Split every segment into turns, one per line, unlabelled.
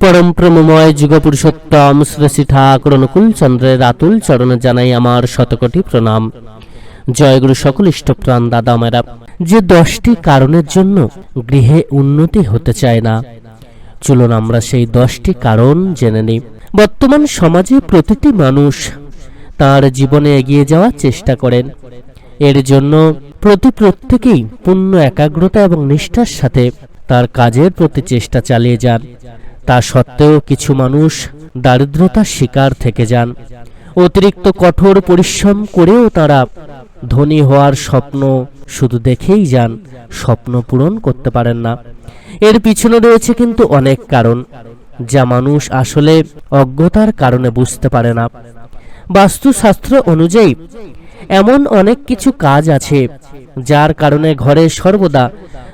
পরম প্রেমময় যুগপুরুষোত্তম শ্রী শ্রী ঠাকুর অনুকূল চন্দ্রের আতুল চরণে জানাই আমার শতকোটি প্রণাম। জয়গুরু সকল ইষ্টপ্রাণ দাদা মেরা যে দশটি কারণের জন্য গৃহে উন্নতি হতে চায় না, চলুন আমরা সেই দশটি কারণ জেনে নিই। বর্তমান সমাজে প্রতিটি মানুষ তার জীবনে এগিয়ে যাওয়ার চেষ্টা করেন। এর জন্য প্রতি প্রত্যেকেই পূর্ণ একাগ্রতা এবং নিষ্ঠার সাথে তার কাজের প্রতি চেষ্টা চালিয়ে যান। তা সত্ত্বেও কিছু মানুষ দারিদ্রতার শিকার থেকে যান। অতিরিক্ত কঠোর পরিশ্রম করেও তারা ধনী হওয়ার স্বপ্ন শুধু দেখেই যান, স্বপ্ন পূরণ করতে পারেন না। এর পিছনে রয়েছে কিন্তু অনেক কারণ, যা মানুষ আসলে অজ্ঞতার কারণে বুঝতে পারে না। বাস্তুশাস্ত্র অনুযায়ী এমন অনেক কিছু কাজ আছে, যার কারণে ঘরে সর্বদা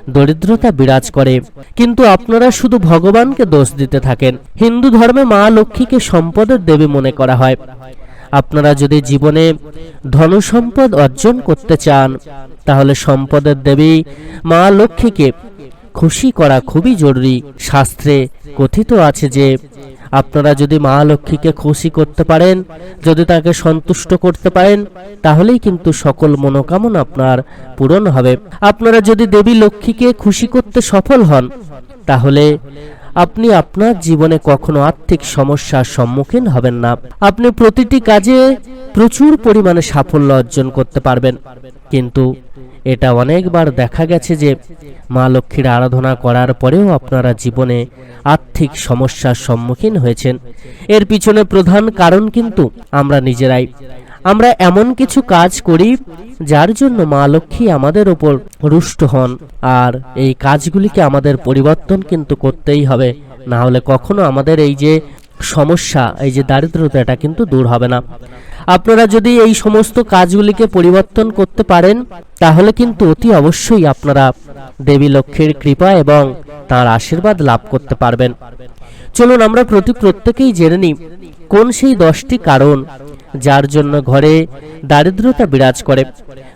দরিদ্রতা বিরাজ করে। কিন্তু আপনারা শুধু ভগবানকে দোষ দিতে থাকেন। হিন্দু ধর্মে মা লক্ষ্মীকে সম্পদের দেবী মনে করা হয়। আপনারা যদি জীবনে ধনসম্পদ অর্জন করতে চান, তাহলে সম্পদের দেবী মা লক্ষ্মীকে খুশি করা খুবই জরুরি। শাস্ত্রে কথিত আছে যে আপনারা যদি মা লক্ষ্মীকে খুশি করতে পারেন, যদি তাকে সন্তুষ্ট করতে পারেন, তাহলেই কিন্তু সকল মনোকামনা আপনার পূরণ হবে। আপনারা যদি দেবী লক্ষ্মীকে খুশি করতে সফল হন, তাহলে আপনি আপনার জীবনে কখনো আর্থিক সমস্যার সম্মুখীন হবেন না। আপনি প্রতিটি কাজে প্রচুর পরিমাণে সাফল্য অর্জন করতে পারবেন। কিন্তু এটা অনেকবার দেখা গেছে যে মা লক্ষ্মীর আরাধনা করার পরেও আপনারা জীবনে আর্থিক সমস্যার সম্মুখীন হয়েছেন। এর পিছনে প্রধান কারণ কিন্তু আমরা নিজেরাই। আমরা এমন কিছু কাজ করি যার জন্য মা লক্ষ্মী আমাদের ওপর রুষ্ট হন। আর এই কাজগুলিকে আমাদের পরিবর্তন কিন্তু করতেই হবে। না হলে কখনো আমাদের এই যে সমস্যা, এই যে দারিদ্রতা এটা কিন্তু দূর হবে না। আপনারা যদি এই সমস্ত কাজগুলিকে পরিবর্তন করতে পারেন, তাহলে কিন্তু অতি অবশ্যই আপনারা দেবী লক্ষ্মীর কৃপা এবং তার আশীর্বাদ লাভ করতে পারবেন। চলুন আমরা প্রতি প্রত্যেকেই জেনে নিই, কোন সেই দশটি কারণ যার জন্য ঘরে দারিদ্রতা বিরাজ করে।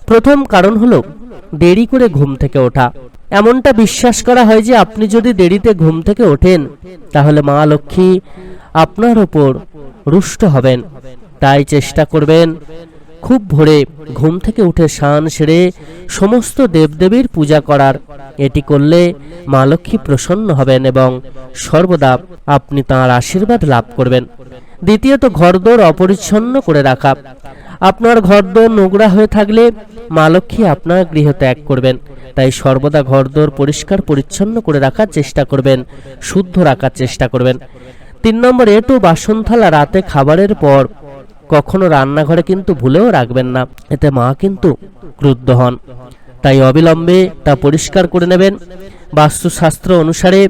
প্রথম কারণ হলো, দেরি করে ঘুম থেকে ওঠা। এমনটা বিশ্বাস করা হয় যে আপনি যদি দেরিতে ঘুম থেকে ওঠেন, তাহলে মা লক্ষ্মী আপনার ওপর রুষ্ট হবেন। তাই চেষ্টা করবেন খুব ভোরে ঘুম থেকে উঠে স্নান সেরে সমস্ত দেবদেবীর পূজা করার। এটি করলে মা লক্ষ্মী প্রসন্ন হবেন এবং সর্বদা আপনি তাঁর আশীর্বাদ লাভ করবেন। দ্বিতীয়ত, ঘরদোর অপরিচ্ছন্ন করে রাখা। আপনার ঘরদোর নোংরা হয়ে থাকলে মা লক্ষ্মী আপনার গৃহ ত্যাগ করবেন। তাই সর্বদা ঘরদোর পরিষ্কার পরিচ্ছন্ন করে রাখার চেষ্টা করবেন, শুদ্ধ রাখার চেষ্টা করবেন। তিন নম্বর এটু বাসন থালা রাতে খাবারের পর। কখনো রান্নাঘরে কিন্তু ভুলেও রাখবেন না। এতে মা কিন্তু ক্রুদ্ধ হন। তাই অবিলম্বে তা পরিষ্কার করে নেবেন। বাস্তুশাস্ত্র অনুসারে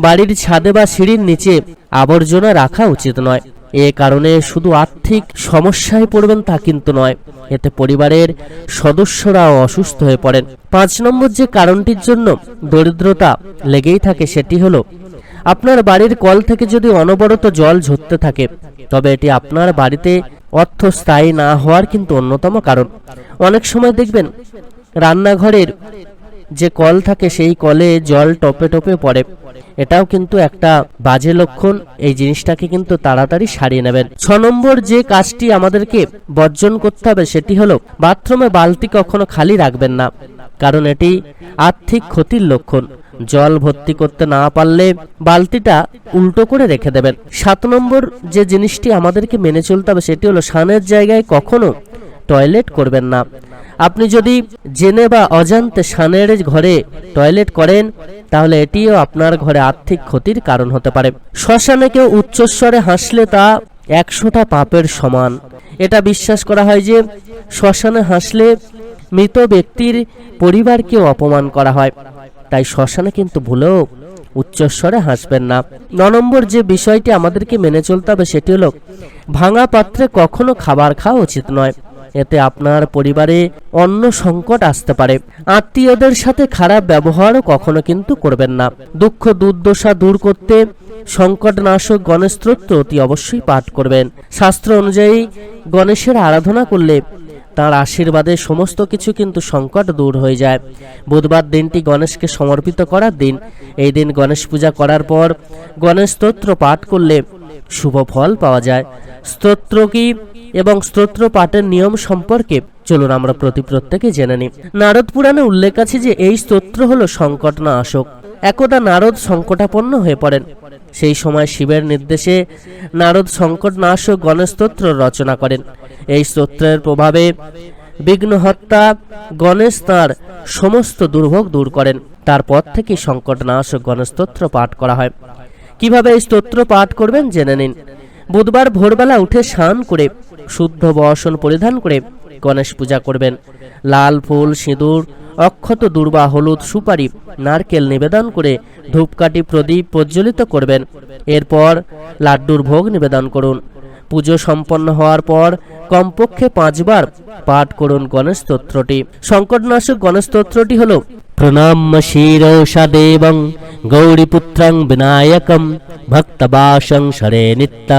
বাড়ির ছাদে বা সিঁড়ির নিচে আবর্জনা রাখা উচিত নয়। এ কারণে শুধু আর্থিক সমস্যায় পড়বেন তা কিন্তু নয়। এতে পরিবারের সদস্যরাও অসুস্থ হয়ে পড়েন। পাঁচ নম্বর যে কারণটির জন্য দরিদ্রতা লেগেই থাকে সেটি হলো আপনার বাড়ির কল থেকে যদি অনবরত জল ঝরতে থাকে, তবে এটি আপনার বাড়িতে অর্থ স্থায়ী না হওয়ার কিন্তু অন্যতম কারণ। অনেক সময় দেখবেন, রান্নাঘরের যে কল থাকে, সেই কলে জল টপে টপে পড়ে। এটাও কিন্তু একটা বাজে লক্ষণ। এই জিনিসটাকে কিন্তু তাড়াতাড়ি সারিয়ে নেবেন। ছ নম্বর যে কাজটি আমাদেরকে বর্জন করতে হবে, সেটি হলো, বাথরুমে বালতি কখনো খালি রাখবেন না। কারণ এটি আর্থিক ক্ষতির লক্ষণ। জল ভর্তি করতে না পারলে বালতিটা উল্টো করে রেখে দেবেন। সাত নম্বর যে জিনিসটি আমাদেরকে মেনে চলতে হবে সেটি হলো সানের জায়গায় কখনো টয়লেট করবেন না। আপনি যদি জেনে বা অজান্তে সানের ঘরে টয়লেট করেন, তাহলে এটিও আপনার ঘরে আর্থিক ক্ষতির কারণ হতে পারে। শ্মশানে কেউ উচ্চস্বরে হাসলে তা একশোটা পাপের সমান। এটা বিশ্বাস করা হয় যে, শ্মশানে হাসলে মৃত ব্যক্তির পরিবারকেও অপমান করা হয়। তাই শ্মশানে কিন্তু ভুলেও উচ্চস্বরে হাসবেন না। ন নম্বর যে বিষয়টি আমাদেরকে মেনে চলতে হবে সেটি হলো, ভাঙা পাত্রে কখনো খাবার খাওয়া উচিত নয়। এতে আপনার পরিবারে অন্য সংকট আসতে পারে। আত্মীয়দের সাথে খারাপ ব্যবহারও কখনো কিন্তু করবেন না। দুঃখ, দুর্দশা দূর করতে সংকটনাশক গণেশ অতি অবশ্যই পাঠ করবেন। শাস্ত্র অনুযায়ী গণেশের আরাধনা করলে তার আশীর্বাদে সমস্ত কিছু কিন্তু সংকট দূর হয়ে যায়। বুধবার দিনটি গণেশকে সমর্পিত করার দিন। এই দিন গণেশ পূজা করার পর গণেশ স্তোত্র পাঠ করলে শুভ ফল পাওয়া যায়। স্তোত্র কি এবং স্তোত্র পাঠের নিয়ম সম্পর্কে চলুন আমরা প্রতি প্রত্যেকে জেনে নিই। নারদ পুরাণে উল্লেখ আছে যে এই স্তোত্র হলো সংকট না আসক। একদা নারদ সংকটাপন্ন হয়ে পড়েন। সেই সময় শিবের নির্দেশে নারদ সংকট নাশক গণেশ স্তোত্র রচনা করেন। এই স্তোত্রের প্রভাবে বিঘ্নহত্তা গণেশ তাঁর সমস্ত দুর্ভোগ দূর করেন। তারপর থেকে সংকট নাশক গণেশ স্তোত্র পাঠ করা হয়। কীভাবে এই স্তোত্র পাঠ করবেন জেনে নিন। বুধবার ভোরবেলা উঠে স্নান করে, শুদ্ধ বসন পরিধান করে গণেশ পূজা করবেন। লাল ফুল, সিঁদুর অক্ষত দুর্বা হলুদ সুপারি নারকেল নিবেদন করে ধূপকাঠি প্রদীপ প্রজ্বলিত করবেন। এরপর লাড্ডুর ভোগ নিবেদন করুন। পুজো সম্পন্ন হওয়ার পর কমপক্ষে পাঁচবার পাঠ করুন গণেশ স্তোত্রটি। সংকটনাশক গণেশ স্তোত্রটি হল প্রণাম শিরৌষাদেবং গৌরীপুত্রং বিনায়কম ভক্তবাসং শরে নিত্য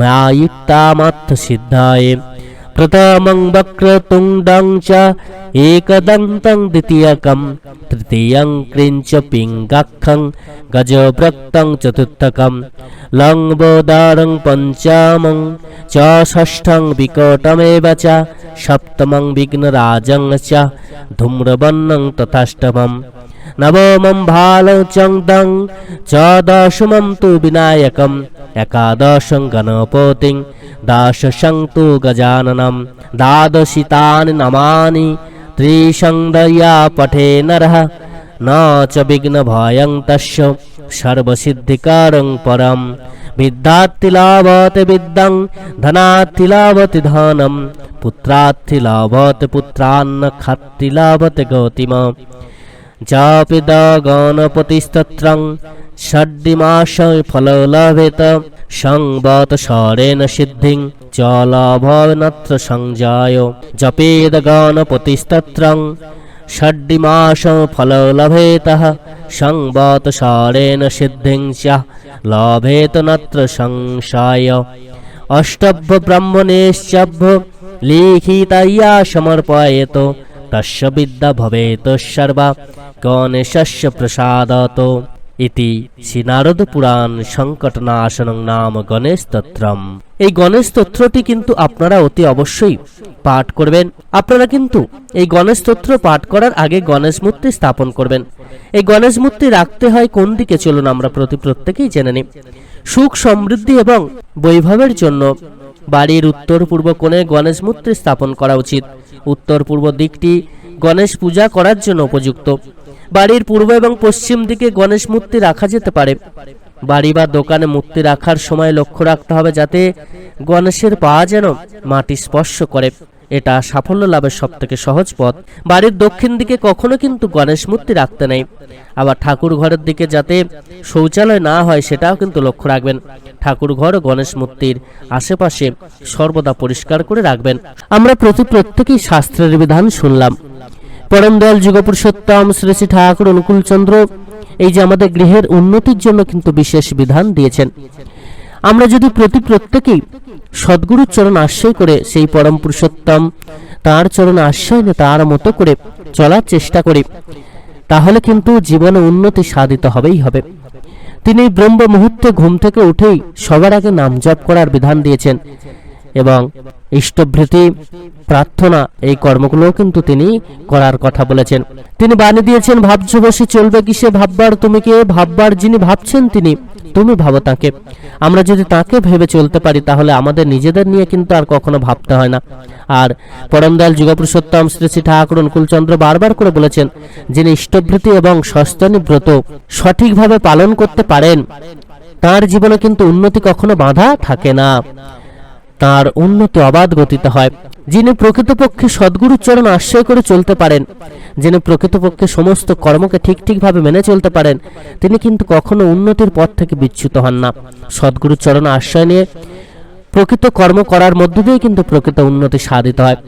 মায়ুক্তা মাত্র সিদ্ধায়। प्रथमं वक्रतुण्डं च एकदन्तं द्वितीयकं तृतीयं क्रिञ्च पिङ्गखं गजव्रक्तं चतुर्थकं लङ्बोदारं पञ्चमं च षष्ठं विकटमेव च सप्तमं विघ्नराजं च धूम्रवर्णं तथाष्टमम् নবমম ভালৌচং দং চদশমম তু বিনায়কম একাদশং গণপতিং দশশং তু গজাননম দ্বাদশিতানি নমানি ত্রিসংদয়া পঠে নরহ ন চ বিঘ্ন ভয়ং তস্য সর্বসিদ্ধিকারং পরম বিদ্যাত্তিলাবত বিদ্যং ধনাত্তিলাবতি ধনম পুত্রাত্তিলাবত পুত্রান্ন খাত্তিলাবত গৌতিম जापिद गणपतिस्तत्रं षड्डिमाश फलो लभेत संवत सरेण सिद्धिं च लाभनत्र संजाय जपेद गणपतिस्तत्रं षड्डिमाश फलो लभेतः संवत सरेण सिद्धिं च लभेत नत्र संशय अष्टभ्य ब्रह्मणेश्चभ्य लिखितया समर्पयेत तस्य विद्या भवेत सर्वा गणेशस्य प्रसादतो ইতি শ্রী নারদ পুরাণ সংকটনাশনং নাম গণেশ স্তোত্রম এই গণেশ স্তোত্রটি কিন্তু আপনারা অতি অবশ্যই পাঠ করবেন আপনারা কিন্তু এই গণেশ স্তোত্র পাঠ করার আগে গণেশ মূর্তি স্থাপন করবেন এই গণেশ মূর্তি রাখতে হয় কোন দিকে চলুন আমরা প্রতি প্রত্যেকেই জেনে নিই সুখ সমৃদ্ধি এবং বৈভবের জন্য বাড়ির উত্তর পূর্ব কোণে গণেশ মূর্তি স্থাপন করা উচিত উত্তর পূর্ব দিকটি গণেশ পূজা করার জন্য উপযুক্ত বাড়ির পূর্ব এবং পশ্চিম দিকে গণেশ মূর্তি রাখা যেতে পারে। বাড়ি বা দোকানে মূর্তি রাখার সময় লক্ষ্য রাখতে হবে যাতে গণেশের পা যেন মাটি স্পর্শ করে। এটা সাফল্য লাভের সব থেকে সহজ পথ। বাড়ির দক্ষিণ দিকে কখনো কিন্তু গণেশ মূর্তি রাখতে নেই। আবার ঠাকুর ঘরের দিকে যাতে শৌচালয় না হয় সেটাও কিন্তু লক্ষ্য রাখবেন। ঠাকুর ঘর গণেশ মূর্তির আশেপাশে সর্বদা পরিষ্কার করে রাখবেন। আমরা প্রতি প্রত্যেকেই শাস্ত্রের বিধান শুনলাম। পরম দয়াল যুগপুরুষোত্তম শ্রী শ্রী ঠাকুর অনুকূলচন্দ্র এই যে আমাদের গৃহের উন্নতির জন্য কিন্তু বিশেষ বিধান দিয়েছেন। আমরা যদি প্রতি প্রত্যেকেই সদ্গুরুর চরণ আশ্রয় করে সেই পরম পুরুষোত্তম, তার চরণ আশ্রয় নিয়ে তার মতো করে চলার চেষ্টা করি, তাহলে কিন্তু জীবনে উন্নতি সাধিত হবেই হবে। তিনি ব্রহ্ম মুহূর্তে ঘুম থেকে উঠেই সবার আগে নাম জপ করার বিধান দিয়েছেন। এবং ইষ্টভৃতি প্রার্থনা এই কর্মগুলো কিন্তু তিনি করার কথা বলেছেন। তিনি বাণী দিয়েছেন, ভাবছ বসে চলবে কিসে? ভাববার তুমি কে? ভাববার যিনি ভাবছেন তিনি, তুমি ভাবো তাকে। আমরা যদি তাকে ভেবে চলতে পারি, তাহলে আমাদের নিজেদের নিয়ে কিন্তু আর কখনো ভাবতে হয় না। আর পরমদয়াল যুগপুরুষোত্তম শ্রী শ্রী ঠাকুর অনুকূলচন্দ্র বারবার করে বলেছেন, যিনি ইষ্টভৃতি এবং সস্তনী ব্রত সঠিকভাবে পালন করতে পারেন, তার জীবনে কিন্তু উন্নতি কখনো বাধা থাকে না। তার উন্নতি অবাধ গতিতে হয়। যিনি প্রকৃতপক্ষে সদ্গুরুর চরণ আশ্রয় করে চলতে পারেন, যিনি প্রকৃতপক্ষে সমস্ত কর্মকে ঠিক ঠিকভাবে মেনে চলতে পারেন, তিনি কিন্তু কখনো উন্নতির পথ থেকে বিচ্যুত হন না। সদ্গুরুর চরণ আশ্রয় নিয়ে প্রকৃত কর্ম করার মধ্য দিয়ে কিন্তু প্রকৃত উন্নতি সাধিত হয়।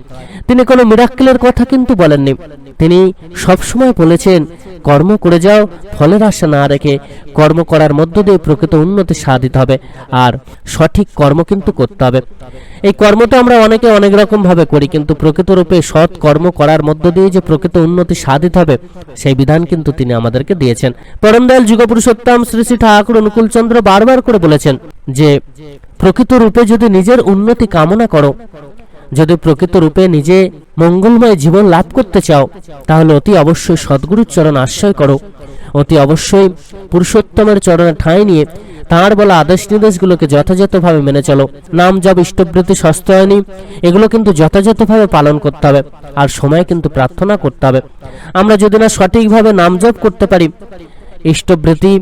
তিনি কোনো মিরাক্কেলের কথা কিন্তু বলেননি। তিনি সবসময় বলেছেন কর্ম করে যাও, ফলের আশা না রেখে কর্ম করার মধ্য দিয়ে প্রকৃত উন্নতি সাধিত হবে, আর সঠিক কর্ম কিন্তু করতে হবে। এই কর্মটা আমরা অনেকে অনেক রকম ভাবে করি, কিন্তু প্রকৃত রূপে সৎ কর্ম করার মধ্য দিয়ে যে প্রকৃত উন্নতি সাধিত হবে, সেই বিধান কিন্তু তিনি আমাদেরকে দিয়েছেন। পরম দয়াল যুগপুরুষোত্তম শ্রী শ্রী ঠাকুর অনুকূলচন্দ্র বারবার করে বলেছেন যে, প্রকৃত রূপে যদি নিজের উন্নতি কামনা করো যদি প্রকৃত রূপে নিজে মঙ্গলময় জীবন লাভ করতে চাও, তাহলে অতি অবশ্যই সদ্গুরুর চরণ আশ্রয় করো। অতি অবশ্যই পুরুষোত্তমের চরণে ঠাঁই নিয়ে তাঁর বলা আদেশ নির্দেশগুলোকে যথাযথভাবে মেনে চলো। নাম জপ ইষ্টবৃত্তি সস্তায়নী, এগুলো কিন্তু যথাযথভাবে পালন করতে হবে, আর সময় কিন্তু প্রার্থনা করতে হবে। আমরা যদি না সঠিকভাবে নাম জপ করতে পারি ইষ্টবৃত্তি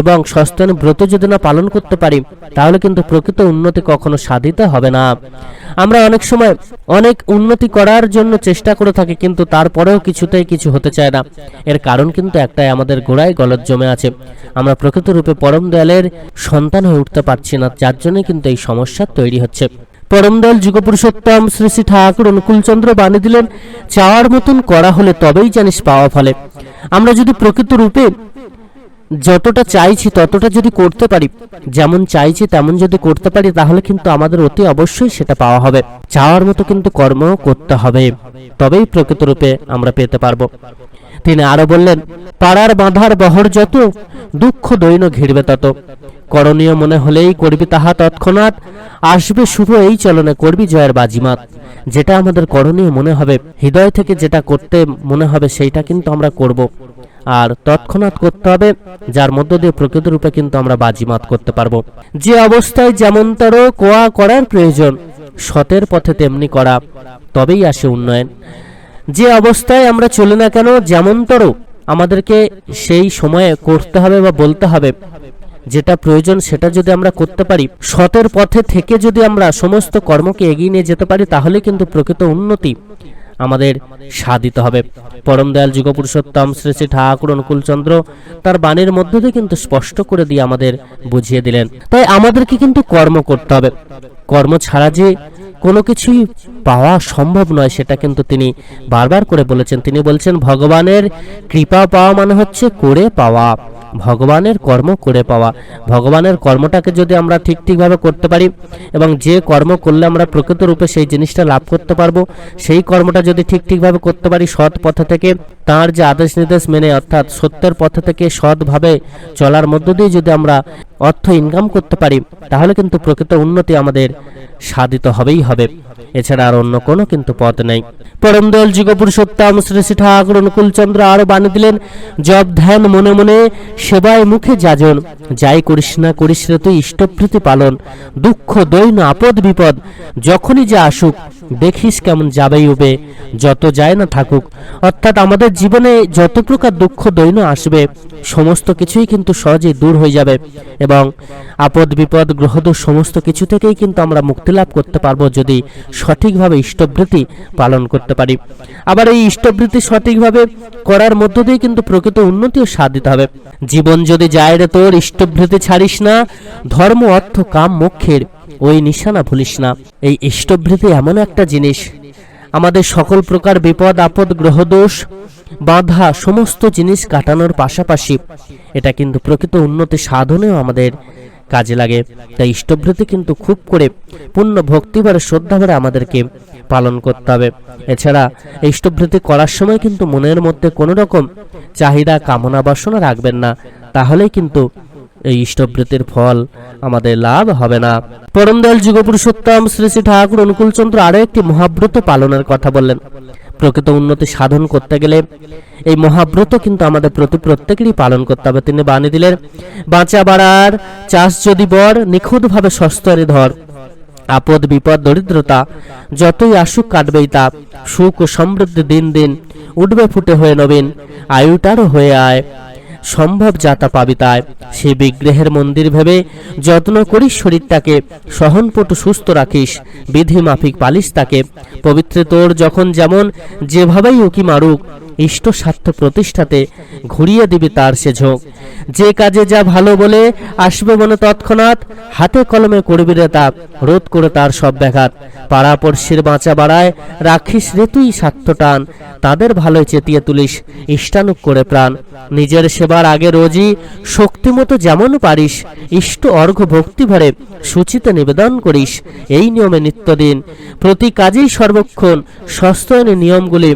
এবং সস্তায়ন ব্রত যদি না পালন করতে পারি, তাহলে কিন্তু প্রকৃত উন্নতি কখনো সাধিত হবে না। আমরা অনেক সময় অনেক উন্নতি করার জন্য চেষ্টা করে থাকি, কিন্তু তারপরেও কিছুতেই কিছু হতে চায় না। এর কারণ কিন্তু একটাই, আমাদের গোড়ায় গলত জমে আছে। আমরা প্রকৃত রূপে পরম দয়ালের সন্তান হয়ে উঠতে পারছি না, যার জন্য কিন্তু এই সমস্যা তৈরি হচ্ছে। পরমদয়াল যুগপুরুষোত্তম শ্রী শ্রী ঠাকুর অনুকূলচন্দ্র বাণী দিলেন, চাওয়ার মতন করা হলে তবেই জানিস পাওয়া ফলে। আমরা যদি প্রকৃত রূপে যতটা চাইছি ততটা যদি করতে পারি, যেমন চাইছি তেমন যদি করতে পারি, তাহলে কিন্তু আমাদের অতি অবশ্যই সেটা পাওয়া হবে। চাওয়ার মতো কিন্তু কর্ম করতে হবে। তবেই প্রকৃত রূপে আমরা পেতে পারব। তিনি আরও বললেন, পাড়ার বাঁধার বহর যত, দুঃখ দৈন ঘিরবে তত। করণীয় মনে হলেই করবি তাহা তৎক্ষণাৎ। আসবে শুভ এই চলনে করবি জয়ের বাজিমাত। যেটা আমাদের করণীয় মনে হবে, হৃদয় থেকে যেটা করতে মনে হবে, সেইটা কিন্তু আমরা করব। আর তৎক্ষণাৎ করতে হবে, যার মধ্য দিয়ে প্রকৃত রূপে কিন্তু আমরা বাজিমাত করতে পারব। যে অবস্থায় যেমনতর কোয়া করার প্রয়োজন, সতের পথে তেমনি করা তবেই আসে উন্নয়ন। যে অবস্থায় আমরা চলি না কেন, যেমনতর আমাদেরকে সেই সময়ে করতে হবে বা বলতে হবে। যেটা প্রয়োজন সেটা যদি আমরা করতে পারি, সতের পথে থেকে যদি আমরা সমস্ত কর্মকে এগিয়ে নিয়ে যেতে পারি, তাহলে কিন্তু প্রকৃত উন্নতি আমাদের সাধিত হবে। পরম দয়াল যুগপুরুষোত্তম শ্রী শ্রী ঠাকুর অনুকূলচন্দ্র তার বাণীর মধ্য দিয়ে কিন্তু স্পষ্ট করে দিয়ে আমাদের বুঝিয়ে দিলেন। তাই আমাদেরকে কিন্তু কর্ম করতে হবে। কর্ম ছাড়া যে কোনো কিছুই পাওয়া সম্ভব নয়, সেটা কিন্তু তিনি বারবার করে বলেছেন। তিনি বলছেন, ভগবানের কৃপা পাওয়া মানে হচ্ছে করে পাওয়া। ভগবানের কর্ম করে পাওয়া। ভগবানের কর্মটাকে যদি আমরা ঠিক ঠিকভাবে করতে পারি এবং যে কর্ম করলে আমরা প্রকৃত রূপে সেই জিনিসটা লাভ করতে পারব, সেই কর্মটা যদি ঠিক ঠিকভাবে করতে পারি সৎ পথে থেকে, তার যে আদেশ নির্দেশ মেনে অর্থাৎ সত্যের পথে থেকে সৎভাবে চলার মধ্য দিয়ে যদি আমরা অর্থ ইনকাম করতে পারি, তাহলে কিন্তু প্রকৃত উন্নতি আমাদের সাধিত হবেই হবে। এছাড়া আর অন্য কোনো কিন্তু পথ নেই। পরম দল যুগপুর শ্রী শ্রী ঠাকুর অনুকূলচন্দ্র আরও বানিয়ে দিলেন জব ধ্যান, মনে মনে, সেবায় মুখে যাজন। যাই করিস না করিস রে তুই ইষ্টপ্রীতি পালন। দুঃখ, দৈন, আপদ, বিপদ, যখনই যা আসুক দেখিস কেমন যাবেই উবে, যত যায় না থাকুক। অর্থাৎ আমাদের জীবনে যত প্রকার দুঃখ দৈন আসবে, সমস্ত কিছুই কিন্তু সহজেই দূর হয়ে যাবে এবং আপদ বিপদ, গ্রহদোষ সমস্ত কিছু থেকেই কিন্তু আমরা মুক্তি লাভ করতে পারব যদি সঠিকভাবে ইষ্টবৃত্তি পালন করতে পারি। আবার এই ইষ্টবৃত্তি সঠিকভাবে করার মধ্য দিয়ে কিন্তু প্রকৃত উন্নতিও সাধিত হবে। জীবন যদি যায় রে তোর, ইষ্টবৃত্তি ছাড়িস না। ধর্ম, অর্থ, কাম, মোক্ষের ওই নিশানা ভুলিস না। এই ইষ্টবৃত্তি এমন একটা জিনিস। আমাদের সকল প্রকার বিপদ, আপদ গ্রহদোষ বাধা, সমস্ত জিনিস কাটানোর পাশাপাশি এটা কিন্তু প্রকৃত উন্নতি সাধনেও আমাদের কাজে লাগে। তাই ইষ্টভৃতি কিন্তু খুব করে পূর্ণ ভক্তিভরে শ্রদ্ধাভরে আমাদেরকে পালন করতে হবে। এছাড়া ইষ্টভৃতি করার সময় কিন্তু মনের মধ্যে কোনো রকম চাহিদা, কামনা, বাসনা রাখবেন না। তাহলেই কিন্তু এই ইষ্টবৃত্তির ফল আমাদের লাভ হবে না। পরম দয়াল যুগপুরুষোত্তম শ্রী শ্রী ঠাকুর অনুকূলচন্দ্র আরও একটি মহাব্রত পালনের কথা বললেন। প্রকৃত উন্নতি সাধন করতে গেলে এই মহাব্রত কিন্তু আমাদের প্রতি প্রত্যেকেরই পালন করতে হবে। তিনি বাণী দিলেন, বাঁচা বাড়ার চাষ যদি বর, নিখুঁতভাবে সস্তরে ধর। আপদ, বিপদ, দরিদ্রতা, যতই আসুক কাটবেই তা। সুখ ও সমৃদ্ধি দিন দিন উঠবে ফুটে হয়ে নবীন, আয়ুটারও হয়ে আয়। সম্ভব যাতা পাবি তাই। সে বিগ্রহের মন্দির ভেবে যত্ন করিস, শরীরটাকে সহনপটু সুস্থ রাখিস বিধি মাফিক পালিস তাকে। পবিত্র তোর যখন যেমন যেভাবেই উকি মারুক ইষ্ট স্বার্থ প্রতিষ্ঠাতে ঘুরিয়ে দিবি তার সে ঝোঁক। যে কাজে যা ভালো বলে আসবে মনে তৎক্ষণাৎ, হাতে কলমে করবি রে তা রোধ করে তার সব ব্যাঘাত। পাড়াপড়শির বাঁচা বাড়ায় রাখিস রে তুই স্বার্থ টান, তাদের ভালোই চেতিয়ে তুলিস ইষ্টানুক করে প্রাণ। নিজের সেবার আগে রোজই শক্তিমতো যেমন পারিস, ইষ্ট অর্ঘ্য ভক্তি ভরে সূচিতে নিবেদন করিস। এই নিয়মে নিত্যদিন প্রতি কাজেই সর্বক্ষণ সস্তয়নের নিয়মগুলি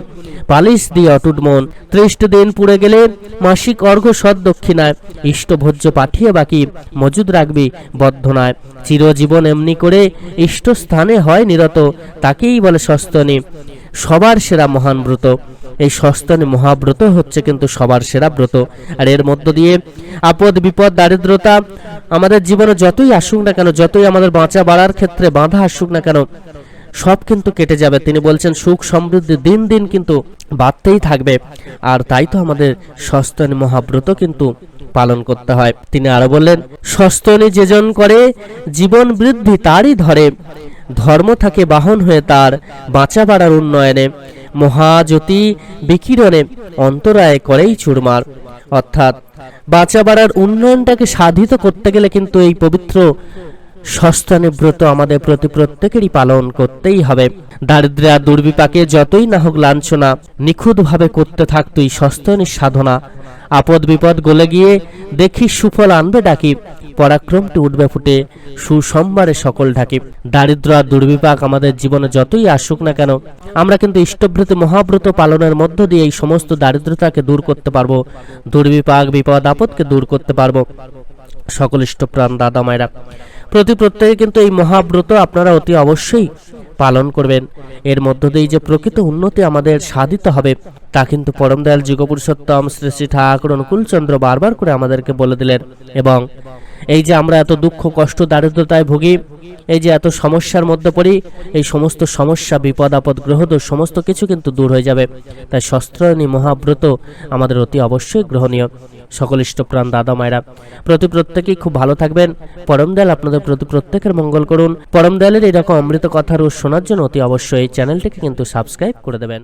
পালিশ দিয়ে অটুট মন। ত্রিষ্ট দিন পুড়ে গেলে মাসিক অর্ঘ্য সৎ দক্ষিণায়। ইষ্টভোজ্য পাঠিয়ে বাকি মজুদ রাখবি বদ্ধনায় চিরজীবন এমনি করে ইষ্ট স্থানে হয় নিরত, তাকেই বলে সস্তনী। সবার সেরা মহান ব্রত। এই সস্তনী মহাব্রত হচ্ছে কিন্তু সবার সেরা ব্রত। আর এর মধ্য দিয়ে আপদ, বিপদ, দারিদ্রতা আমাদের জীবনে যতই আসুক না কেন, যতই আমাদের বাঁচা বাড়ার ক্ষেত্রে বাধা আসুক না কেন সব কিন্তু কেটে যাবে। তিনি বলছেন, সুখ সমৃদ্ধি দিন দিন কিন্তু বাড়তেই থাকবে। আর তাই তো আমাদের সস্তনী মহাব্রত কিন্তু পালন করতে হয়। তিনি আরও বললেন, সস্তনী যেজন করে, জীবন বৃদ্ধি তারই ধরে। ধর্ম থাকে বাহন হয়ে তার বাঁচা বাড়ার উন্নয়নে। মহাজ্যোতি বিকিরণে অন্তরায় করেই চুরমার। অর্থাৎ বাঁচা বাড়ার উন্নয়নটাকে সাধিত করতে গেলে কিন্তু এই পবিত্র সস্তানে ব্রত আমাদের প্রতি প্রত্যেকেরই পালন করতেই হবে। দারিদ্র্য আর দুর্বিপাকে যতই না হোক লাঞ্ছনা, নিখুঁতভাবে করতে থাক তুই সস্তনের সাধনা আপদ বিপদ গলে গিয়ে দেখি সুফল আনবে ডাকি, পরাক্রমটি উঠবে ফুটে, সুসম্বারে সকল ঢাকি। দারিদ্র আর দুর্বিপাক আমাদের জীবনে যতই আসুক না কেন, আমরা কিন্তু ইষ্টব্রত মহাব্রত পালনের মধ্য দিয়ে এই সমস্ত দারিদ্রতাকে দূর করতে পারব, দুর্বিপাক বিপদ আপদকে দূর করতে পারব। সকল ইষ্টপ্রাণ দাদা মায়েরা প্রতি প্রত্যেকে কিন্তু এই মহাব্রত আপনারা অতি অবশ্যই পালন করবেন। এর মধ্য দিয়ে যে প্রকৃত উন্নতি আমাদের সাধিত হবে, তা কিন্তু পরম দয়াল যুগপুরুষোত্তম শ্রী শ্রী ঠাকুর অনুকূলচন্দ্র বারবার করে আমাদেরকে বলে দিলেন এবং এই যে আমরা এত দুঃখ, কষ্ট, দারিদ্রতায় ভুগি, এই যে এত সমস্যার মধ্যে পড়ি, এই সমস্ত সমস্যা, বিপদ, আপদ, গ্রহদোষ, সমস্ত কিছু কিন্তু দূর হয়ে যাবে। তাই শস্ত্রায়নী মহাব্রত আমাদের অতি অবশ্যই গ্রহণীয়। সকল ইষ্টপ্রাণ দাদা মায়েরা, প্রতি প্রত্যেকেই খুব ভালো থাকবেন। পরম দয়াল আপনাদের প্রতি প্রত্যেকের মঙ্গল করুন। পরম দয়ালের এরকম অমৃত কথার শোনার জন্য অতি অবশ্যই চ্যানেলটিকে কিন্তু সাবস্ক্রাইব করে দেবেন।